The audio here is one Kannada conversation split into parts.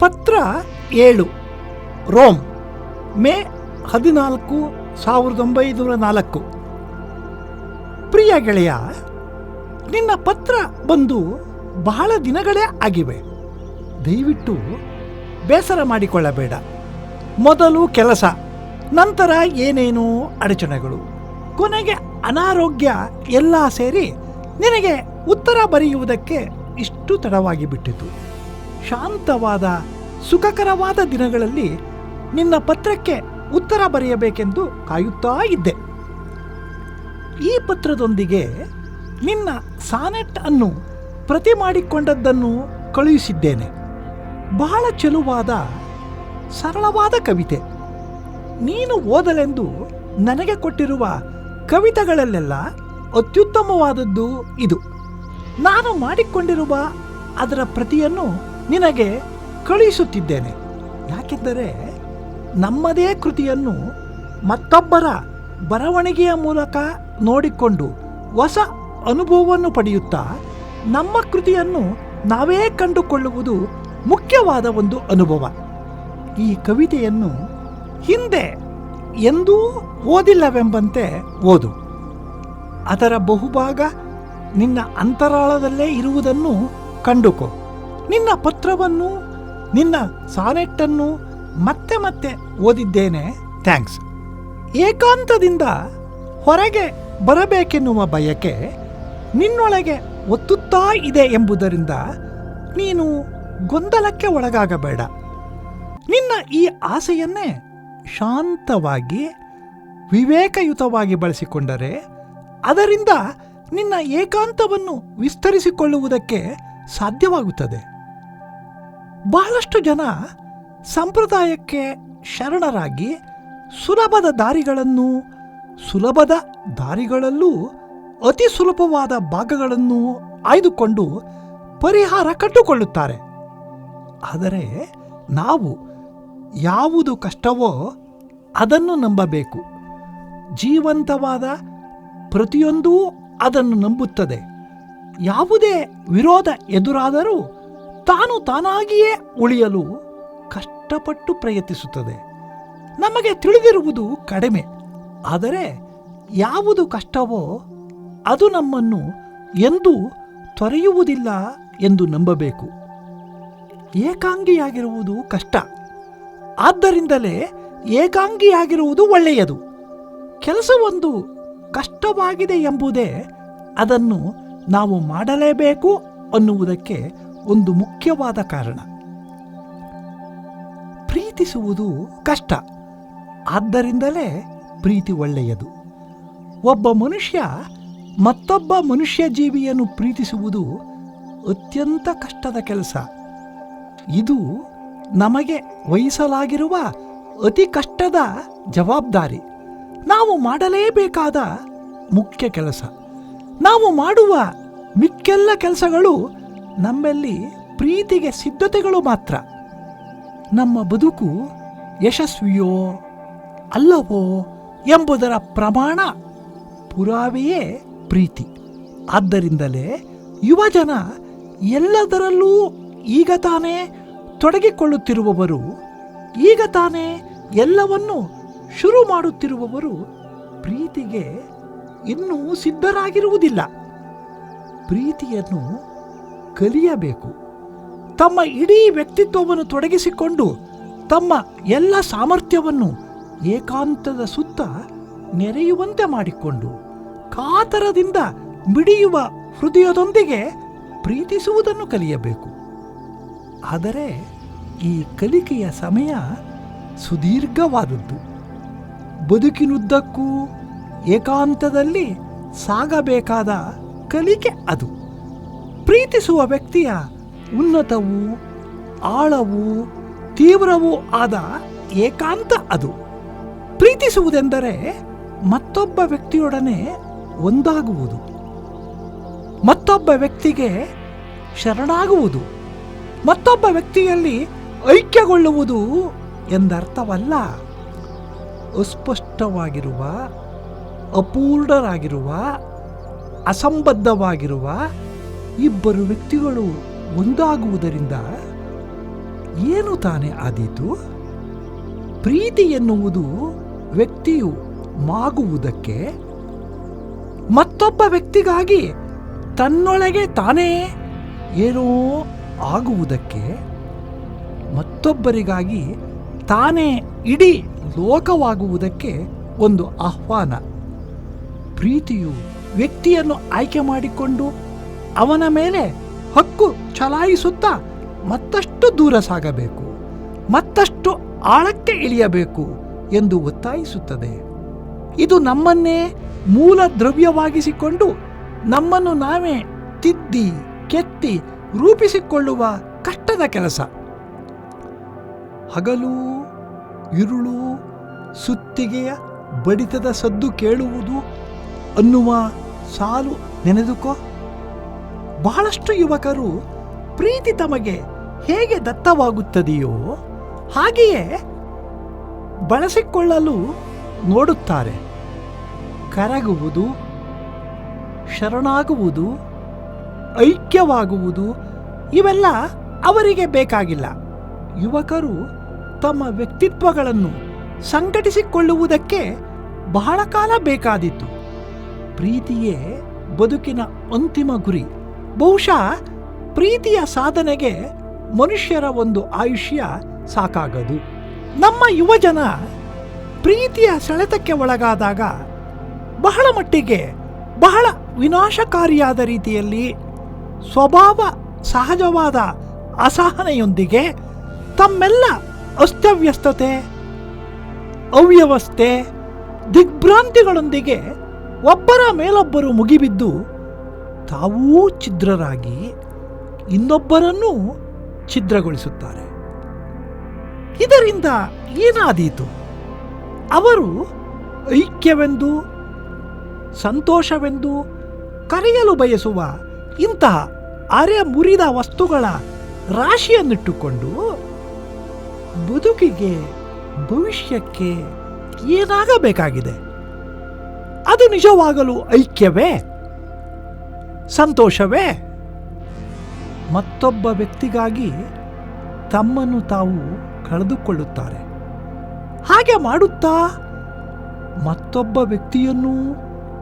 ಪತ್ರ ಏಳು. ರೋಮ್, ಮೇ ಹದಿನಾಲ್ಕು ಸಾವಿರದ ಒಂಬೈನೂರ ನಾಲ್ಕು. ಪ್ರಿಯ ಗೆಳೆಯ, ನಿನ್ನ ಪತ್ರ ಬಂದು ಬಹಳ ದಿನಗಳೇ ಆಗಿವೆ. ದಯವಿಟ್ಟು ಬೇಸರ ಮಾಡಿಕೊಳ್ಳಬೇಡ. ಮೊದಲು ಕೆಲಸ, ನಂತರ ಏನೇನು ಅಡಚಣೆಗಳು. ಕೊನೆಗೆ ಅನಾರೋಗ್ಯ ಎಲ್ಲ ಸೇರಿ ನಿನಗೆ ಉತ್ತರ ಬರೆಯುವುದಕ್ಕೆ ಇಷ್ಟು ತಡವಾಗಿ ಬಿಟ್ಟಿತು. ಶಾಂತವಾದ, ಸುಖಕರವಾದ ದಿನಗಳಲ್ಲಿ ನಿನ್ನ ಪತ್ರಕ್ಕೆ ಉತ್ತರ ಬರೆಯಬೇಕೆಂದು ಕಾಯುತ್ತಾ ಇದ್ದೆ. ಈ ಪತ್ರದೊಂದಿಗೆ ನಿನ್ನ ಸಾನೆಟ್ ಅನ್ನು ಪ್ರತಿ ಮಾಡಿಕೊಂಡದ್ದನ್ನು ಕಳುಹಿಸಿದ್ದೇನೆ. ಬಹಳ ಚೆಲುವಾದ, ಸರಳವಾದ ಕವಿತೆ. ನೀನು ಓದಲೆಂದು ನನಗೆ ಕೊಟ್ಟಿರುವ ಕವಿತೆಗಳಲ್ಲೆಲ್ಲ ಅತ್ಯುತ್ತಮವಾದದ್ದು ಇದು. ನಾನು ಮಾಡಿಕೊಂಡಿರುವ ಅದರ ಪ್ರತಿಯನ್ನು ನಿನಗೆ ಕಳುಹಿಸುತ್ತಿದ್ದೇನೆ. ಯಾಕೆಂದರೆ ನಮ್ಮದೇ ಕೃತಿಯನ್ನು ಮತ್ತೊಬ್ಬರ ಬರವಣಿಗೆಯ ಮೂಲಕ ನೋಡಿಕೊಂಡು ಹೊಸ ಅನುಭವವನ್ನು ಪಡೆಯುತ್ತಾ ನಮ್ಮ ಕೃತಿಯನ್ನು ನಾವೇ ಕಂಡುಕೊಳ್ಳುವುದು ಮುಖ್ಯವಾದ ಒಂದು ಅನುಭವ. ಈ ಕವಿತೆಯನ್ನು ಹಿಂದೆ ಎಂದೂ ಓದಿಲ್ಲವೆಂಬಂತೆ ಓದು. ಅದರ ಬಹುಭಾಗ ನಿನ್ನ ಅಂತರಾಳದಲ್ಲೇ ಇರುವುದನ್ನು ಕಂಡುಕೋ. ನಿನ್ನ ಪತ್ರವನ್ನು ನಿನ್ನ ಸಾನೆಟ್ಟನ್ನು ಮತ್ತೆ ಮತ್ತೆ ಓದಿದ್ದೇನೆ. ಥ್ಯಾಂಕ್ಸ್ ಏಕಾಂತದಿಂದ ಹೊರಗೆ ಬರಬೇಕೆನ್ನುವ ಬಯಕೆ ನಿನ್ನೊಳಗೆ ಒತ್ತುತ್ತಾ ಇದೆ ಎಂಬುದರಿಂದ ನೀನು ಗೊಂದಲಕ್ಕೆ ಒಳಗಾಗಬೇಡ. ನಿನ್ನ ಈ ಆಸೆಯನ್ನೇ ಶಾಂತವಾಗಿ ವಿವೇಕಯುತವಾಗಿ ಬಳಸಿಕೊಂಡರೆ ಅದರಿಂದ ನಿನ್ನ ಏಕಾಂತವನ್ನು ವಿಸ್ತರಿಸಿಕೊಳ್ಳುವುದಕ್ಕೆ ಸಾಧ್ಯವಾಗುತ್ತದೆ. ಬಹಳಷ್ಟು ಜನ ಸಂಪ್ರದಾಯಕ್ಕೆ ಶರಣರಾಗಿ ಸುಲಭದ ದಾರಿಗಳನ್ನು ಸುಲಭದ ದಾರಿಗಳಲ್ಲೂ ಅತಿ ಸುಲಭವಾದ ಭಾಗಗಳನ್ನು ಆಯ್ದುಕೊಂಡು ಪರಿಹಾರ ಕಂಡುಕೊಳ್ಳುತ್ತಾರೆ ಆದರೆ ನಾವು ಯಾವುದು ಕಷ್ಟವೋ ಅದನ್ನು ನಂಬಬೇಕು. ಜೀವಂತವಾದ ಪ್ರತಿಯೊಂದೂ ಅದನ್ನು ನಂಬುತ್ತದೆ. ಯಾವುದೇ ವಿರೋಧ ಎದುರಾದರೂ ತಾನು ತಾನಾಗಿಯೇ ಉಳಿಯಲು ಕಷ್ಟಪಟ್ಟು ಪ್ರಯತ್ನಿಸುತ್ತದೆ. ನಮಗೆ ತಿಳಿದಿರುವುದು ಕಡಿಮೆ. ಆದರೆ ಯಾವುದು ಕಷ್ಟವೋ ಅದು ನಮ್ಮನ್ನು ಎಂದೂ ತೊರೆಯುವುದಿಲ್ಲ ಎಂದು ನಂಬಬೇಕು. ಏಕಾಂಗಿಯಾಗಿರುವುದು ಕಷ್ಟ. ಆದ್ದರಿಂದಲೇ ಏಕಾಂಗಿಯಾಗಿರುವುದು ಒಳ್ಳೆಯದು. ಕೆಲಸವೊಂದು ಕಷ್ಟವಾಗಿದೆ ಎಂಬುದೇ ಅದನ್ನು ನಾವು ಮಾಡಲೇಬೇಕು ಅನ್ನುವುದಕ್ಕೆ ಒಂದು ಮುಖ್ಯವಾದ ಕಾರಣ. ಪ್ರೀತಿಸುವುದು ಕಷ್ಟ. ಆದ್ದರಿಂದಲೇ ಪ್ರೀತಿ ಒಳ್ಳೆಯದು. ಒಬ್ಬ ಮನುಷ್ಯ ಮತ್ತೊಬ್ಬ ಮನುಷ್ಯ ಜೀವಿಯನ್ನು ಪ್ರೀತಿಸುವುದು ಅತ್ಯಂತ ಕಷ್ಟದ ಕೆಲಸ. ಇದು ನಮಗೆ ವಹಿಸಲಾಗಿರುವ ಅತಿ ಕಷ್ಟದ ಜವಾಬ್ದಾರಿ. ನಾವು ಮಾಡಲೇಬೇಕಾದ ಮುಖ್ಯ ಕೆಲಸ. ನಾವು ಮಾಡುವ ಮಿಕ್ಕೆಲ್ಲ ಕೆಲಸಗಳು ನಮ್ಮಲ್ಲಿ ಪ್ರೀತಿಗೆ ಸಿದ್ಧತೆಗಳು ಮಾತ್ರ. ನಮ್ಮ ಬದುಕು ಯಶಸ್ವಿಯೋ ಅಲ್ಲವೋ ಎಂಬುದರ ಪ್ರಮಾಣ ಪುರಾವೆಯೇ ಪ್ರೀತಿ. ಆದ್ದರಿಂದಲೇ ಯುವಜನ ಎಲ್ಲದರಲ್ಲೂ ಈಗ ತಾನೇ ತೊಡಗಿಕೊಳ್ಳುತ್ತಿರುವವರು, ಈಗ ತಾನೇ ಎಲ್ಲವನ್ನು ಶುರು ಮಾಡುತ್ತಿರುವವರು ಪ್ರೀತಿಗೆ ಇನ್ನೂ ಸಿದ್ಧರಾಗಿರುವುದಿಲ್ಲ. ಪ್ರೀತಿಯನ್ನು ಕಲಿಯಬೇಕು. ತಮ್ಮ ಇಡೀ ವ್ಯಕ್ತಿತ್ವವನ್ನು ತೊಡಗಿಸಿಕೊಂಡು ತಮ್ಮ ಎಲ್ಲ ಸಾಮರ್ಥ್ಯವನ್ನು ಏಕಾಂತದ ಸುತ್ತ ನೆರೆಯುವಂತೆ ಮಾಡಿಕೊಂಡು ಕಾತರದಿಂದ ಬಿಡಿಯುವ ಹೃದಯದೊಂದಿಗೆ ಪ್ರೀತಿಸುವುದನ್ನು ಕಲಿಯಬೇಕು. ಆದರೆ ಈ ಕಲಿಕೆಯ ಸಮಯ ಸುದೀರ್ಘವಾದದ್ದು. ಬದುಕಿನುದ್ದಕ್ಕೂ ಏಕಾಂತದಲ್ಲಿ ಸಾಗಬೇಕಾದ ಕಲಿಕೆ ಅದು. ಪ್ರೀತಿಸುವ ವ್ಯಕ್ತಿಯ ಉನ್ನತವೂ ಆಳವೂ ತೀವ್ರವೂ ಆದ ಏಕಾಂತ ಅದು. ಪ್ರೀತಿಸುವುದೆಂದರೆ ಮತ್ತೊಬ್ಬ ವ್ಯಕ್ತಿಯೊಡನೆ ಒಂದಾಗುವುದು. ಮತ್ತೊಬ್ಬ ವ್ಯಕ್ತಿಗೆ ಶರಣಾಗುವುದು. ಮತ್ತೊಬ್ಬ ವ್ಯಕ್ತಿಯಲ್ಲಿ ಐಕ್ಯಗೊಳ್ಳುವುದು ಎಂದರ್ಥವಲ್ಲ. ಅಸ್ಪಷ್ಟವಾಗಿರುವ, ಅಪೂರ್ಣರಾಗಿರುವ, ಅಸಂಬದ್ಧವಾಗಿರುವ ಇಬ್ಬರು ವ್ಯಕ್ತಿಗಳು ಒಂದಾಗುವುದರಿಂದ ಏನು ತಾನೇ ಆದೀತು? ಪ್ರೀತಿ ಎನ್ನುವುದು ವ್ಯಕ್ತಿಯು ಮಾಗುವುದಕ್ಕೆ ಮತ್ತೊಬ್ಬ ವ್ಯಕ್ತಿಗಾಗಿ ತನ್ನೊಳಗೆ ತಾನೇ ಏನೋ ಆಗುವುದಕ್ಕೆ ಮತ್ತೊಬ್ಬರಿಗಾಗಿ ತಾನೇ ಇಡೀ ಲೋಕವಾಗುವುದಕ್ಕೆ ಒಂದು ಆಹ್ವಾನ. ಪ್ರೀತಿಯು ವ್ಯಕ್ತಿಯನ್ನು ಆಯ್ಕೆ ಮಾಡಿಕೊಂಡು ಅವನ ಮೇಲೆ ಹಕ್ಕು ಚಲಾಯಿಸುತ್ತಾ ಮತ್ತಷ್ಟು ದೂರ ಸಾಗಬೇಕು, ಮತ್ತಷ್ಟು ಆಳಕ್ಕೆ ಇಳಿಯಬೇಕು ಎಂದು ಒತ್ತಾಯಿಸುತ್ತದೆ. ಇದು ನಮ್ಮನ್ನೇ ಮೂಲ ದ್ರವ್ಯವಾಗಿಸಿಕೊಂಡು ನಮ್ಮನ್ನು ನಾವೇ ತಿದ್ದಿ, ಕೆತ್ತಿ, ರೂಪಿಸಿಕೊಳ್ಳುವ ಕಷ್ಟದ ಕೆಲಸ. ಹಗಲು, ಇರುಳು, ಸುತ್ತಿಗೆಯ ಬಡಿತದ ಸದ್ದು ಕೇಳುವುದು ಅನ್ನುವ ಸಾಲು ನೆನೆದುಕೋ. ಬಹಳಷ್ಟು ಯುವಕರು ಪ್ರೀತಿ ತಮಗೆ ಹೇಗೆ ದತ್ತವಾಗುತ್ತದೆಯೋ ಹಾಗೆಯೇ ಬಳಸಿಕೊಳ್ಳಲು ನೋಡುತ್ತಾರೆ. ಕರಗುವುದು, ಶರಣಾಗುವುದು, ಐಕ್ಯವಾಗುವುದು ಇವೆಲ್ಲ ಅವರಿಗೆ ಬೇಕಾಗಿಲ್ಲ. ಯುವಕರು ತಮ್ಮ ವ್ಯಕ್ತಿತ್ವಗಳನ್ನು ಸಂಘಟಿಸಿಕೊಳ್ಳುವುದಕ್ಕೆ ಬಹಳ ಕಾಲ ಬೇಕಾದಿತ್ತು ಪ್ರೀತಿಯೇ ಬದುಕಿನ ಅಂತಿಮ ಗುರಿ. ಬಹುಶಃ ಪ್ರೀತಿಯ ಸಾಧನೆಗೆ ಮನುಷ್ಯರ ಒಂದು ಆಯುಷ್ಯ ಸಾಕಾಗದು. ನಮ್ಮ ಯುವಜನ ಪ್ರೀತಿಯ ಸೆಳೆತಕ್ಕೆ ಒಳಗಾದಾಗ ಬಹಳ ಮಟ್ಟಿಗೆ ಬಹಳ ವಿನಾಶಕಾರಿಯಾದ ರೀತಿಯಲ್ಲಿ ಸ್ವಭಾವ ಸಹಜವಾದ ಅಸಹನೆಯೊಂದಿಗೆ ತಮ್ಮೆಲ್ಲ ಅಸ್ತವ್ಯಸ್ತತೆ, ಅವ್ಯವಸ್ಥೆ, ದಿಗ್ಭ್ರಾಂತಿಗಳೊಂದಿಗೆ ಒಬ್ಬರ ಮೇಲೊಬ್ಬರು ಮುಗಿಬಿದ್ದು ತಾವೂ ಛಿದ್ರರಾಗಿ ಇನ್ನೊಬ್ಬರನ್ನು ಛಿದ್ರಗೊಳಿಸುತ್ತಾರೆ. ಇದರಿಂದ ಏನಾದೀತು? ಅವರು ಐಕ್ಯವೆಂದು, ಸಂತೋಷವೆಂದು ಕರೆಯಲು ಬಯಸುವ ಇಂತಹ ಅರೆ ಮುರಿದ ವಸ್ತುಗಳ ರಾಶಿಯನ್ನಿಟ್ಟುಕೊಂಡು ಬದುಕಿಗೆ ಭವಿಷ್ಯಕ್ಕೆ ಏನಾಗಬೇಕಾಗಿದೆ? ಅದು ನಿಜವಾಗಲು ಐಕ್ಯವೇ? ಸಂತೋಷವೇ? ಮತ್ತೊಬ್ಬ ವ್ಯಕ್ತಿಗಾಗಿ ತಮ್ಮನ್ನು ತಾವು ಕಳೆದುಕೊಳ್ಳುತ್ತಾರೆ. ಹಾಗೆ ಮಾಡುತ್ತಾ? ಮತ್ತೊಬ್ಬ ವ್ಯಕ್ತಿಯನ್ನೂ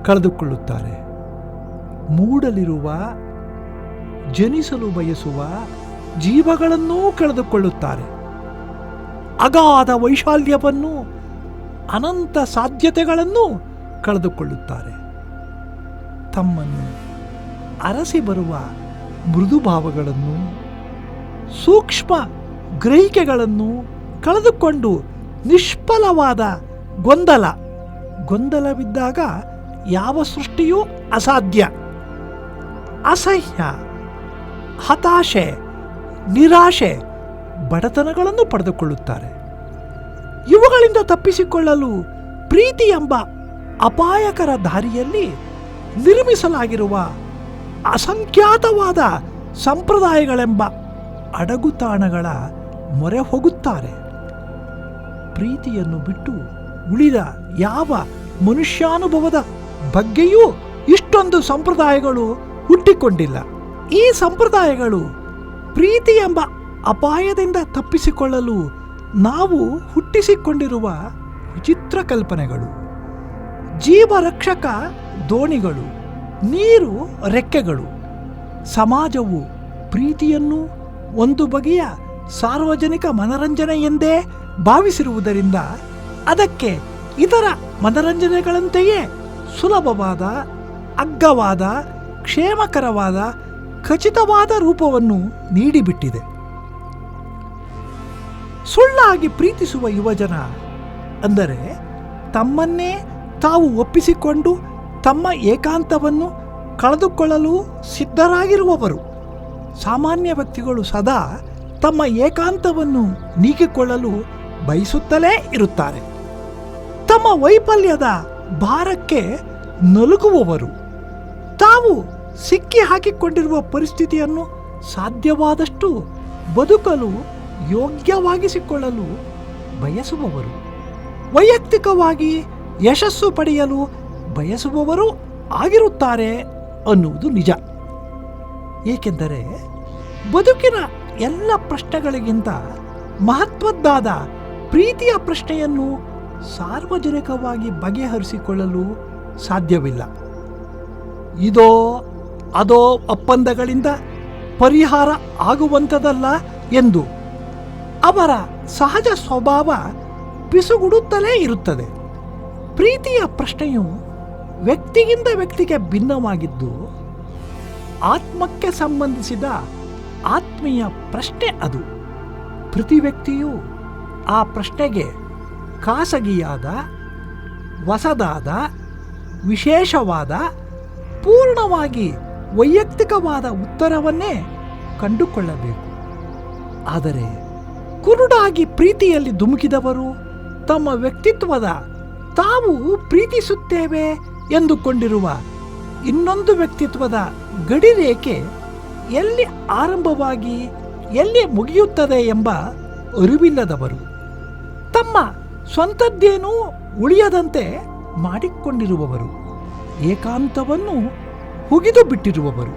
ಕಳೆದುಕೊಳ್ಳುತ್ತಾರೆ. ಮೂಡಲಿರುವ, ಜನಿಸಲು ಬಯಸುವ ಜೀವಗಳನ್ನೂ ಕಳೆದುಕೊಳ್ಳುತ್ತಾರೆ. ಅಗಾಧ ವೈಶಾಲ್ಯವನ್ನು, ಅನಂತ ಸಾಧ್ಯತೆಗಳನ್ನು ಕಳೆದುಕೊಳ್ಳುತ್ತಾರೆ. ತಮ್ಮನ್ನು ಅರಸಿ ಬರುವ ಮೃದುಭಾವಗಳನ್ನು, ಸೂಕ್ಷ್ಮ ಗ್ರಹಿಕೆಗಳನ್ನು ಕಳೆದುಕೊಂಡು ನಿಷ್ಫಲವಾದ ಗೊಂದಲ. ಗೊಂದಲವಿದ್ದಾಗ ಯಾವ ಸೃಷ್ಟಿಯೂ ಅಸಾಧ್ಯ. ಅಸಹ್ಯ, ಹತಾಶೆ, ನಿರಾಶೆ ಬಡತನಗಳನ್ನು ಪಡೆದುಕೊಳ್ಳುತ್ತಾರೆ. ಇವುಗಳಿಂದ ತಪ್ಪಿಸಿಕೊಳ್ಳಲು ಪ್ರೀತಿ ಎಂಬ ಅಪಾಯಕರ ದಾರಿಯಲ್ಲಿ ನಿರ್ಮಿಸಲಾಗಿರುವ ಅಸಂಖ್ಯಾತವಾದ ಸಂಪ್ರದಾಯಗಳೆಂಬ ಅಡಗುತಾಣಗಳ ಮೊರೆ ಹೋಗುತ್ತಾರೆ. ಪ್ರೀತಿಯನ್ನು ಬಿಟ್ಟು ಉಳಿದ ಯಾವ ಮನುಷ್ಯಾನುಭವದ ಬಗ್ಗೆಯೂ ಇಷ್ಟೊಂದು ಸಂಪ್ರದಾಯಗಳು ಹುಟ್ಟಿಕೊಂಡಿಲ್ಲ. ಈ ಸಂಪ್ರದಾಯಗಳು ಪ್ರೀತಿ ಎಂಬ ಅಪಾಯದಿಂದ ತಪ್ಪಿಸಿಕೊಳ್ಳಲು ನಾವು ಹುಟ್ಟಿಸಿಕೊಂಡಿರುವ ವಿಚಿತ್ರ ಕಲ್ಪನೆಗಳು. ಜೀವರಕ್ಷಕ ದೋಣಿಗಳು. ನೀರು ರೆಕ್ಕೆಗಳು. ಸಮಾಜವು ಪ್ರೀತಿಯನ್ನು ಒಂದು ಬಗೆಯ ಸಾರ್ವಜನಿಕ ಮನರಂಜನೆ ಎಂದೇ ಭಾವಿಸಿರುವುದರಿಂದ ಅದಕ್ಕೆ ಇತರ ಮನರಂಜನೆಗಳಂತೆಯೇ ಸುಲಭವಾದ, ಅಗ್ಗವಾದ, ಕ್ಷೇಮಕರವಾದ, ಖಚಿತವಾದ ರೂಪವನ್ನು ನೀಡಿಬಿಟ್ಟಿದೆ. ಸುಳ್ಳಾಗಿ ಪ್ರೀತಿಸುವ ಯುವಜನ ಅಂದರೆ ತಮ್ಮನ್ನೇ ತಾವು ಒಪ್ಪಿಸಿಕೊಂಡು ತಮ್ಮ ಏಕಾಂತವನ್ನು ಕಳೆದುಕೊಳ್ಳಲು ಸಿದ್ಧರಾಗಿರುವವರು. ಸಾಮಾನ್ಯ ವ್ಯಕ್ತಿಗಳು ಸದಾ ತಮ್ಮ ಏಕಾಂತವನ್ನು ನೀಗಿಕೊಳ್ಳಲು ಬಯಸುತ್ತಲೇ ಇರುತ್ತಾರೆ. ತಮ್ಮ ವೈಫಲ್ಯದ ಭಾರಕ್ಕೆ ನಲುಗುವವರು. ತಾವು ಸಿಕ್ಕಿ ಹಾಕಿಕೊಂಡಿರುವ ಪರಿಸ್ಥಿತಿಯನ್ನು ಸಾಧ್ಯವಾದಷ್ಟು ಬದುಕಲು ಯೋಗ್ಯವಾಗಿಸಿಕೊಳ್ಳಲು ಬಯಸುವವರು. ವೈಯಕ್ತಿಕವಾಗಿ ಯಶಸ್ಸು ಪಡೆಯಲು ಬಯಸುವವರು ಆಗಿರುತ್ತಾರೆ ಅನ್ನುವುದು ನಿಜ. ಏಕೆಂದರೆ ಬದುಕಿನ ಎಲ್ಲ ಪ್ರಶ್ನೆಗಳಿಗಿಂತ ಮಹತ್ವದ್ದಾದ ಪ್ರೀತಿಯ ಪ್ರಶ್ನೆಯನ್ನು ಸಾರ್ವಜನಿಕವಾಗಿ ಬಗೆಹರಿಸಿಕೊಳ್ಳಲು ಸಾಧ್ಯವಿಲ್ಲ. ಇದೋ ಅದೋ ಒಪ್ಪಂದಗಳಿಂದ ಪರಿಹಾರ ಆಗುವಂಥದ್ದಲ್ಲ ಎಂದು ಅವರ ಸಹಜ ಸ್ವಭಾವ ಪಿಸುಗುಡುತ್ತಲೇ ಇರುತ್ತದೆ. ಪ್ರೀತಿಯ ಪ್ರಶ್ನೆಯು ವ್ಯಕ್ತಿಗಿಂತ ವ್ಯಕ್ತಿಗೆ ಭಿನ್ನವಾಗಿದ್ದು ಆತ್ಮಕ್ಕೆ ಸಂಬಂಧಿಸಿದ ಆತ್ಮೀಯ ಪ್ರಶ್ನೆ ಅದು. ಪ್ರತಿ ವ್ಯಕ್ತಿಯು ಆ ಪ್ರಶ್ನೆಗೆ ಖಾಸಗಿಯಾದ, ಹೊಸದಾದ, ವಿಶೇಷವಾದ, ಪೂರ್ಣವಾಗಿ ವೈಯಕ್ತಿಕವಾದ ಉತ್ತರವನ್ನೇ ಕಂಡುಕೊಳ್ಳಬೇಕು. ಆದರೆ ಕುರುಡಾಗಿ ಪ್ರೀತಿಯಲ್ಲಿ ಧುಮುಕಿದವರು ತಮ್ಮ ವ್ಯಕ್ತಿತ್ವದ ತಾವು ಪ್ರೀತಿಸುತ್ತೇವೆ ಎಂದುಕೊಂಡಿರುವ ಇನ್ನೊಂದು ವ್ಯಕ್ತಿತ್ವದ ಗಡಿರೇಖೆ ಎಲ್ಲಿ ಆರಂಭವಾಗಿ ಎಲ್ಲಿ ಮುಗಿಯುತ್ತದೆ ಎಂಬ ಅರಿವಿಲ್ಲದವರು, ತಮ್ಮ ಸ್ವಂತದ್ದೇನೂ ಉಳಿಯದಂತೆ ಮಾಡಿಕೊಂಡಿರುವವರು, ಏಕಾಂತವನ್ನು ಹುಗಿದು ಬಿಟ್ಟಿರುವವರು.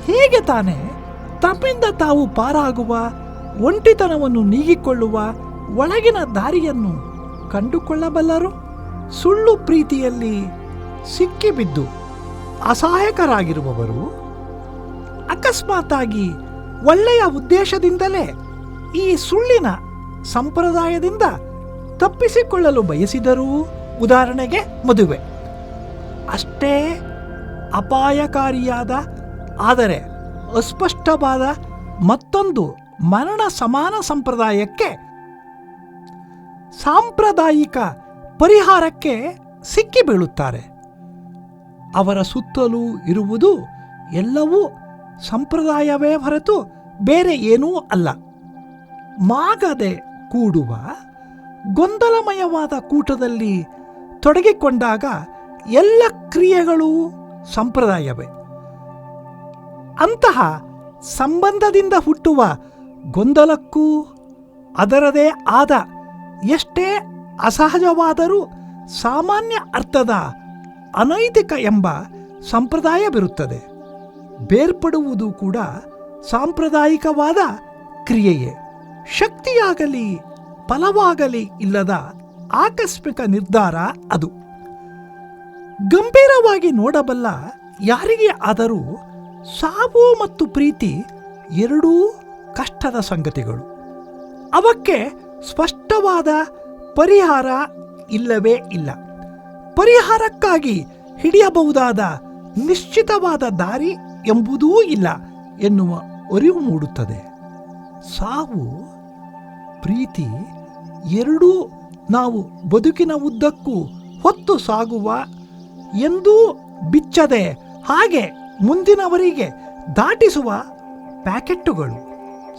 ಹೇಗೆ ತಾನೇ ತಮ್ಮಿಂದ ತಾವು ಪಾರಾಗುವ, ಒಂಟಿತನವನ್ನು ನೀಗಿಕೊಳ್ಳುವ ಒಳಗಿನ ದಾರಿಯನ್ನು ಕಂಡುಕೊಳ್ಳಬಲ್ಲರು? ಸುಳ್ಳು ಪ್ರೀತಿಯಲ್ಲಿ ಸಿಕ್ಕಿಬಿದ್ದು ಅಸಹಾಯಕರಾಗಿರುವವರು ಅಕಸ್ಮಾತ್ತಾಗಿ ಒಳ್ಳೆಯ ಉದ್ದೇಶದಿಂದಲೇ ಈ ಸುಳ್ಳಿನ ಸಂಪ್ರದಾಯದಿಂದ ತಪ್ಪಿಸಿಕೊಳ್ಳಲು ಬಯಸಿದರೂ ಉದಾಹರಣೆಗೆ ಮದುವೆ. ಅಷ್ಟೇ ಅಪಾಯಕಾರಿಯಾದ, ಆದರೆ ಅಸ್ಪಷ್ಟವಾದ ಮತ್ತೊಂದು ಮರಣ ಸಮಾನ ಸಂಪ್ರದಾಯಕ್ಕೆ ಸಾಂಪ್ರದಾಯಿಕ ಪರಿಹಾರಕ್ಕೆ ಸಿಕ್ಕಿಬೀಳುತ್ತಾರೆ ಅವರ ಸುತ್ತಲೂ ಇರುವುದು ಎಲ್ಲವೂ ಸಂಪ್ರದಾಯವೇ ಹೊರತು ಬೇರೆ ಏನೂ ಅಲ್ಲ. ಮಾಗದೆ ಕೂಡುವ ಗೊಂದಲಮಯವಾದ ಕೂಟದಲ್ಲಿ ತೊಡಗಿಕೊಂಡಾಗ ಎಲ್ಲ ಕ್ರಿಯೆಗಳು ಸಂಪ್ರದಾಯವೇ. ಅಂತಹ ಸಂಬಂಧದಿಂದ ಹುಟ್ಟುವ ಗೊಂದಲಕ್ಕೂ ಅದರದೇ ಆದ ಎಷ್ಟೇ ಅಸಹಜವಾದರೂ ಸಾಮಾನ್ಯ ಅರ್ಥದ ಅನೈತಿಕ ಎಂಬ ಸಂಪ್ರದಾಯವಿರುತ್ತದೆ ಬೇರ್ಪಡುವುದು ಕೂಡ ಸಾಂಪ್ರದಾಯಿಕವಾದ ಕ್ರಿಯೆಯೇ. ಶಕ್ತಿಯಾಗಲಿ, ಫಲವಾಗಲಿ ಇಲ್ಲದ ಆಕಸ್ಮಿಕ ನಿರ್ಧಾರ ಅದು. ಗಂಭೀರವಾಗಿ ನೋಡಬಲ್ಲ ಯಾರಿಗೆ ಆದರೂ ಸಾವು ಮತ್ತು ಪ್ರೀತಿ ಎರಡೂ ಕಷ್ಟದ ಸಂಗತಿಗಳು. ಅವಕ್ಕೆ ಸ್ಪಷ್ಟವಾದ ಪರಿಹಾರ ಇಲ್ಲವೇ ಇಲ್ಲ. ಪರಿಹಾರಕ್ಕಾಗಿ ಹಿಡಿಯಬಹುದಾದ ನಿಶ್ಚಿತವಾದ ದಾರಿ ಎಂಬುದೂ ಇಲ್ಲ ಎನ್ನುವ ಅರಿವು ಮೂಡುತ್ತದೆ. ಸಾವು, ಪ್ರೀತಿ ಎರಡೂ ನಾವು ಬದುಕಿನ ಉದ್ದಕ್ಕೂ ಹೊತ್ತು ಸಾಗುವ ಎಂದೂ ಬಿಚ್ಚದೆ ಹಾಗೆ ಮುಂದಿನವರಿಗೆ ದಾಟಿಸುವ ಪ್ಯಾಕೆಟ್ಟುಗಳು.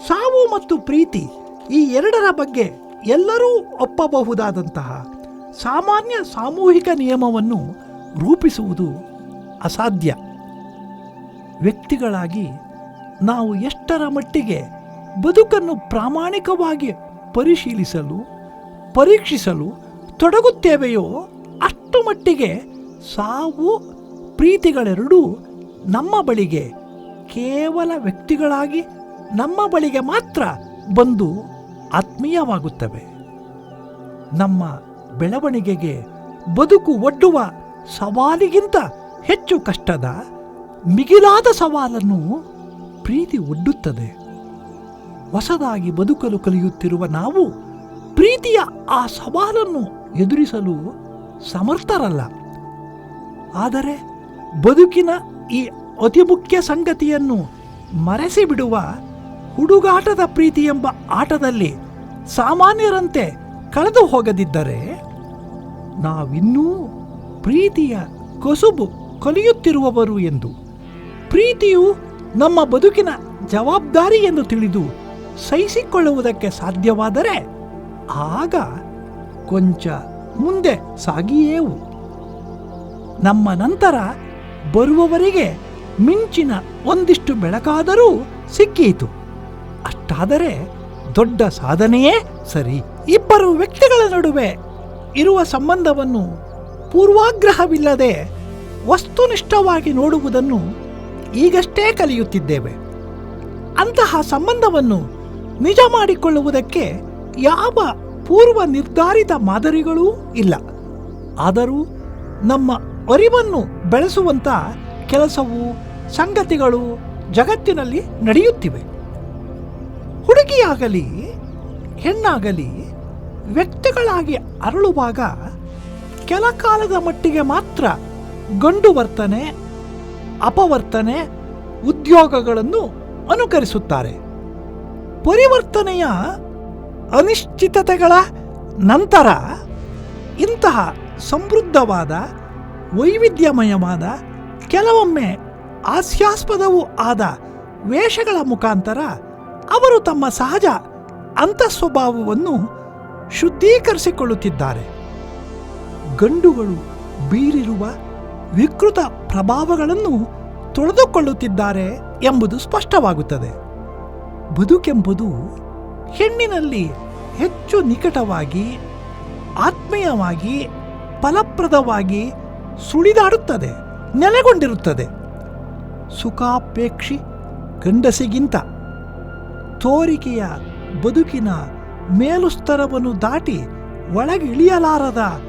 ಸಾವು ಮತ್ತು ಪ್ರೀತಿ ಈ ಎರಡರ ಬಗ್ಗೆ ಎಲ್ಲರೂ ಒಪ್ಪಬಹುದಾದಂತಹ ಸಾಮಾನ್ಯ ಸಾಮೂಹಿಕ ನಿಯಮವನ್ನು ರೂಪಿಸುವುದು ಅಸಾಧ್ಯ. ವ್ಯಕ್ತಿಗಳಾಗಿ ನಾವು ಎಷ್ಟರ ಮಟ್ಟಿಗೆ ಬದುಕನ್ನು ಪ್ರಾಮಾಣಿಕವಾಗಿ ಪರಿಶೀಲಿಸಲು, ಪರೀಕ್ಷಿಸಲು ತೊಡಗುತ್ತೇವೆಯೋ ಅಷ್ಟು ಮಟ್ಟಿಗೆ ಸಾವು ಪ್ರೀತಿಗಳೆರಡೂ ನಮ್ಮ ಬಳಿಗೆ, ಕೇವಲ ವ್ಯಕ್ತಿಗಳಾಗಿ ನಮ್ಮ ಬಳಿಗೆ ಮಾತ್ರ ಬಂದು ಆತ್ಮೀಯವಾಗುತ್ತವೆ. ನಮ್ಮ ಬೆಳವಣಿಗೆಗೆ ಬದುಕು ಒಡ್ಡುವ ಸವಾಲಿಗಿಂತ ಹೆಚ್ಚು ಕಷ್ಟದ ಮಿಗಿಲಾದ ಸವಾಲನ್ನು ಪ್ರೀತಿ ಒಡ್ಡುತ್ತದೆ. ಹೊಸದಾಗಿ ಬದುಕಲು ಕಲಿಯುತ್ತಿರುವ ನಾವು ಪ್ರೀತಿಯ ಆ ಸವಾಲನ್ನು ಎದುರಿಸಲು ಸಮರ್ಥರಲ್ಲ. ಆದರೆ ಬದುಕಿನ ಈ ಅತಿ ಮುಖ್ಯ ಸಂಗತಿಯನ್ನು ಮರೆಸಿ ಬಿಡುವ ಹುಡುಗಾಟದ ಪ್ರೀತಿ ಎಂಬ ಆಟದಲ್ಲಿ ಸಾಮಾನ್ಯರಂತೆ ಕಳೆದು ಹೋಗದಿದ್ದರೆ ನಾವಿನ್ನೂ ಪ್ರೀತಿಯ ಕಸುಬು ಕಲಿಯುತ್ತಿರುವವರು ಎಂದು. ಪ್ರೀತಿಯು ನಮ್ಮ ಬದುಕಿನ ಜವಾಬ್ದಾರಿ ಎಂದು ತಿಳಿದು ಸಹಿಸಿಕೊಳ್ಳುವುದಕ್ಕೆ ಸಾಧ್ಯವಾದರೆ ಆಗ ಕೊಂಚ ಮುಂದೆ ಸಾಗಿಯೇವು. ನಮ್ಮ ನಂತರ ಬರುವವರಿಗೆ ಮಿಂಚಿನ ಒಂದಿಷ್ಟು ಬೆಳಕಾದರೂ ಸಿಕ್ಕೀತು. ಅಷ್ಟಾದರೆ ದೊಡ್ಡ ಸಾಧನೆಯೇ ಸರಿ. ಇಬ್ಬರು ವ್ಯಕ್ತಿಗಳ ನಡುವೆ ಇರುವ ಸಂಬಂಧವನ್ನು ಪೂರ್ವಾಗ್ರಹವಿಲ್ಲದೆ ವಸ್ತುನಿಷ್ಠವಾಗಿ ನೋಡುವುದನ್ನು ಈಗಷ್ಟೇ ಕಲಿಯುತ್ತಿದ್ದೇವೆ. ಅಂತಹ ಸಂಬಂಧವನ್ನು ನಿಜ ಮಾಡಿಕೊಳ್ಳುವುದಕ್ಕೆ ಯಾವ ಪೂರ್ವ ನಿರ್ಧಾರಿತ ಮಾದರಿಗಳೂ ಇಲ್ಲ. ಆದರೂ ನಮ್ಮ ಅರಿವನ್ನು ಬೆಳೆಸುವಂಥ ಕೆಲಸವು ಸಂಗತಿಗಳು ಜಗತ್ತಿನಲ್ಲಿ ನಡೆಯುತ್ತಿವೆ. ಹುಡುಗಿಯಾಗಲಿ, ಹೆಣ್ಣಾಗಲಿ ವ್ಯಕ್ತಿಗಳಾಗಿ ಅರಳುವಾಗ ಕೆಲ ಕಾಲದ ಮಟ್ಟಿಗೆ ಮಾತ್ರ ಗಂಡು ವರ್ತನೆ, ಅಪವರ್ತನೆ, ಉದ್ಯೋಗಗಳನ್ನು ಅನುಕರಿಸುತ್ತಾರೆ. ಪರಿವರ್ತನೆಯ ಅನಿಶ್ಚಿತತೆಗಳ ನಂತರ ಇಂತಹ ಸಮೃದ್ಧವಾದ, ವೈವಿಧ್ಯಮಯವಾದ, ಕೆಲವೊಮ್ಮೆ ಹಾಸ್ಯಾಸ್ಪದವೂ ಆದ ವೇಷಗಳ ಮುಖಾಂತರ ಅವರು ತಮ್ಮ ಸಹಜ ಅಂತಃಸ್ವಭಾವವನ್ನು ಶುದ್ಧೀಕರಿಸಿಕೊಳ್ಳುತ್ತಿದ್ದಾರೆ. ಗಂಡುಗಳು ಬೀರಿರುವ ವಿಕೃತ ಪ್ರಭಾವಗಳನ್ನು ತೊಳೆದುಕೊಳ್ಳುತ್ತಿದ್ದಾರೆ ಎಂಬುದು ಸ್ಪಷ್ಟವಾಗುತ್ತದೆ. ಬದುಕೆಂಬುದು ಹೆಣ್ಣಿನಲ್ಲಿ ಹೆಚ್ಚು ನಿಕಟವಾಗಿ, ಆತ್ಮೀಯವಾಗಿ, ಫಲಪ್ರದವಾಗಿ ಸುಳಿದಾಡುತ್ತದೆ, ನೆಲೆಗೊಂಡಿರುತ್ತದೆ. ಸುಖಾಪೇಕ್ಷಿ ಗಂಡಸಿಗಿಂತ ತೋರಿಕೆಯ ಬದುಕಿನ ಮೇಲುಸ್ತರವನ್ನು ದಾಟಿ ಒಳಗಿಳಿಯಲಾರದ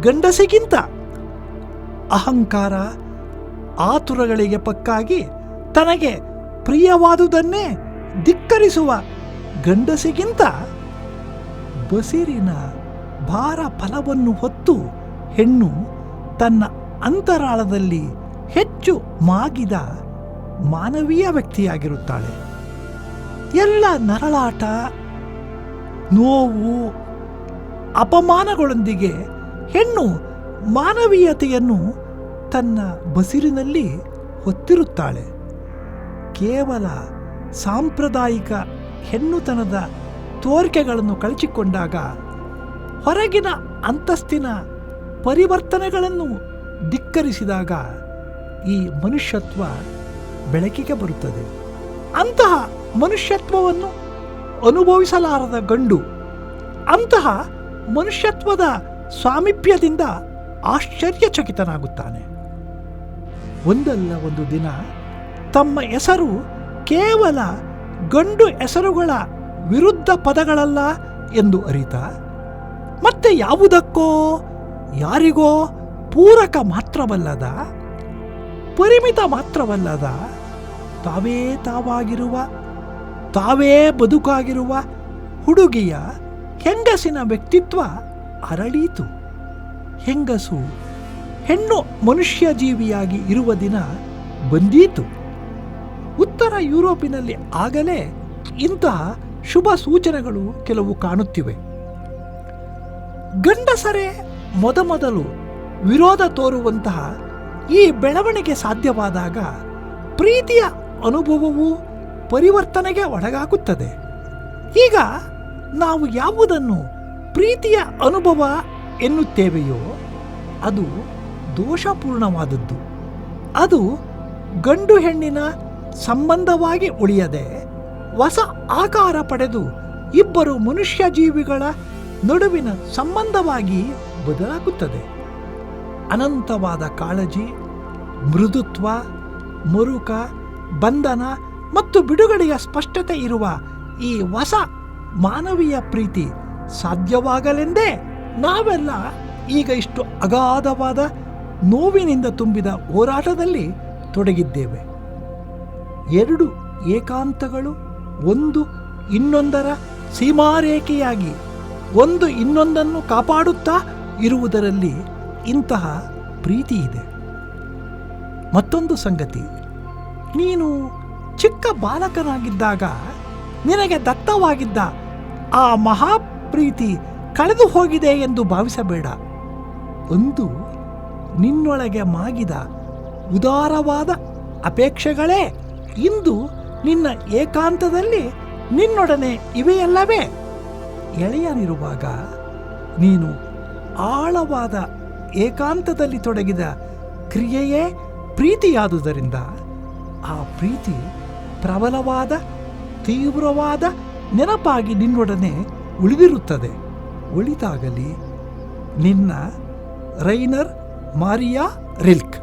ಗಂಡಸಿಗಿಂತ ಅಹಂಕಾರ ಆತುರಗಳಿಗೆ ಪಕ್ಕಾಗಿ ತನಗೆ ಪ್ರಿಯವಾದುದನ್ನೇ ಧಿಕ್ಕರಿಸುವ ಗಂಡಸಿಗಿಂತ ಬಸಿರಿನ ಭಾರ ಫಲವನ್ನು ಹೊತ್ತು ಹೆಣ್ಣು ತನ್ನ ಅಂತರಾಳದಲ್ಲಿ ಹೆಚ್ಚು ಮಾಗಿದ ಮಾನವೀಯ ವ್ಯಕ್ತಿಯಾಗಿರುತ್ತಾಳೆ. ಎಲ್ಲ ನರಳಾಟ ನೋವು, ಅಪಮಾನಗಳೊಂದಿಗೆ ಹೆಣ್ಣು ಮಾನವೀಯತೆಯನ್ನು ತನ್ನ ಬಸಿರಿನಲ್ಲಿ ಹೊತ್ತಿರುತ್ತಾಳೆ. ಕೇವಲ ಸಾಂಪ್ರದಾಯಿಕ ಹೆಣ್ಣುತನದ ತೋರಿಕೆಗಳನ್ನು ಕಳಚಿಕೊಂಡಾಗ ಹೊರಗಿನ ಅಂತಸ್ತಿನ ಪರಿವರ್ತನೆಗಳನ್ನು ಧಿಕ್ಕರಿಸಿದಾಗ ಈ ಮನುಷ್ಯತ್ವ ಬೆಳಕಿಗೆ ಬರುತ್ತದೆ. ಅಂತಹ ಮನುಷ್ಯತ್ವವನ್ನು ಅನುಭವಿಸಲಾರದ ಗಂಡು. ಅಂತಹ ಮನುಷ್ಯತ್ವದ ಸ್ವಾಮೀಪ್ಯದಿಂದ ಆಶ್ಚರ್ಯಚಕಿತನಾಗುತ್ತಾನೆ. ಒಂದಲ್ಲ ಒಂದು ದಿನ ತಮ್ಮ ಹೆಸರು ಕೇವಲ ಗಂಡು ಹೆಸರುಗಳ ವಿರುದ್ಧ ಪದಗಳಲ್ಲ ಎಂದು ಅರಿತ, ಮತ್ತೆ ಯಾವುದಕ್ಕೋ ಯಾರಿಗೋ ಪೂರಕ ಮಾತ್ರವಲ್ಲದ, ಪರಿಮಿತ ಮಾತ್ರವಲ್ಲದ ತಾವೇ ತಾವಾಗಿರುವ ತಾವೇ ಬದುಕಾಗಿರುವ ಹುಡುಗಿಯ ಹೆಂಗಸಿನ ವ್ಯಕ್ತಿತ್ವ ಅರಳೀತು. ಹೆಂಗಸು ಹೆಣ್ಣು ಮನುಷ್ಯ ಜೀವಿಯಾಗಿ ಇರುವ ದಿನ ಬಂದೀತು. ಉತ್ತರ ಯುರೋಪಿನಲ್ಲಿ ಆಗಲೇ ಇಂತಹ ಶುಭ ಸೂಚನೆಗಳು ಕೆಲವು ಕಾಣುತ್ತಿವೆ. ಗಂಡಸರೇ, ಮೊದಮೊದಲು ವಿರೋಧ ತೋರುವಂತಹ ಈ ಬೆಳವಣಿಗೆ ಸಾಧ್ಯವಾದಾಗ ಪ್ರೀತಿಯ ಅನುಭವವು ಪರಿವರ್ತನೆಗೆ ಒಳಗಾಗುತ್ತದೆ. ಈಗ ನಾವು ಯಾವುದನ್ನು ಪ್ರೀತಿಯ ಅನುಭವ ಎನ್ನುತ್ತೇವೆಯೋ ಅದು ದೋಷಪೂರ್ಣವಾದದ್ದು. ಅದು ಗಂಡು ಹೆಣ್ಣಿನ ಸಂಬಂಧವಾಗಿ ಉಳಿಯದೆ ಹೊಸ ಆಕಾರ ಪಡೆದು ಇಬ್ಬರು ಮನುಷ್ಯ ಜೀವಿಗಳ ನಡುವಿನ ಸಂಬಂಧವಾಗಿ ಬದಲಾಗುತ್ತದೆ. ಅನಂತವಾದ ಕಾಳಜಿ, ಮೃದುತ್ವ, ಮರುಕ, ಬಂಧನ ಮತ್ತು ಬಿಡುಗಡೆಯ ಸ್ಪಷ್ಟತೆ ಇರುವ ಈ ಹೊಸ ಮಾನವೀಯ ಪ್ರೀತಿ ಸಾಧ್ಯವಾಗಲೆಂದೇ ನಾವೆಲ್ಲ ಈಗ ಇಷ್ಟು ಅಗಾಧವಾದ ನೋವಿನಿಂದ ತುಂಬಿದ ಹೋರಾಟದಲ್ಲಿ ತೊಡಗಿದ್ದೇವೆ. ಎರಡು ಏಕಾಂತಗಳು, ಒಂದು ಇನ್ನೊಂದರ ಸೀಮಾರೇಖೆಯಾಗಿ ಒಂದು ಇನ್ನೊಂದನ್ನು ಕಾಪಾಡುತ್ತಾ ಇರುವುದರಲ್ಲಿ ಇಂತಹ ಪ್ರೀತಿ ಇದೆ. ಮತ್ತೊಂದು ಸಂಗತಿ, ನೀನು ಚಿಕ್ಕ ಬಾಲಕನಾಗಿದ್ದಾಗ ನಿನಗೆ ದತ್ತವಾಗಿದ್ದ ಆ ಮಹಾಪ್ರೀತಿ ಕಳೆದು ಹೋಗಿದೆ ಎಂದು ಭಾವಿಸಬೇಡ. ಒಂದು ನಿನ್ನೊಳಗೆ ಮಾಗಿದ ಉದಾರವಾದ ಅಪೇಕ್ಷೆಗಳೇ ಇಂದು ನಿನ್ನ ಏಕಾಂತದಲ್ಲಿ ನಿನ್ನೊಡನೆ ಇವೆಯಲ್ಲವೇ? ಎಳೆಯನಿರುವಾಗ ನೀನು ಆಳವಾದ ಏಕಾಂತದಲ್ಲಿ ತೊಡಗಿದ ಕ್ರಿಯೆಯೇ ಪ್ರೀತಿಯಾದುದರಿಂದ ಆ ಪ್ರೀತಿ ಪ್ರಬಲವಾದ ತೀವ್ರವಾದ ನೆನಪಾಗಿ ನಿನ್ನೊಡನೆ ಉಳಿದಿರುತ್ತದೆ. ಉಳಿದಾಗಲಿ ನಿನ್ನ ರೈನರ್ ಮಾರಿಯಾ ರಿಲ್ಕ್.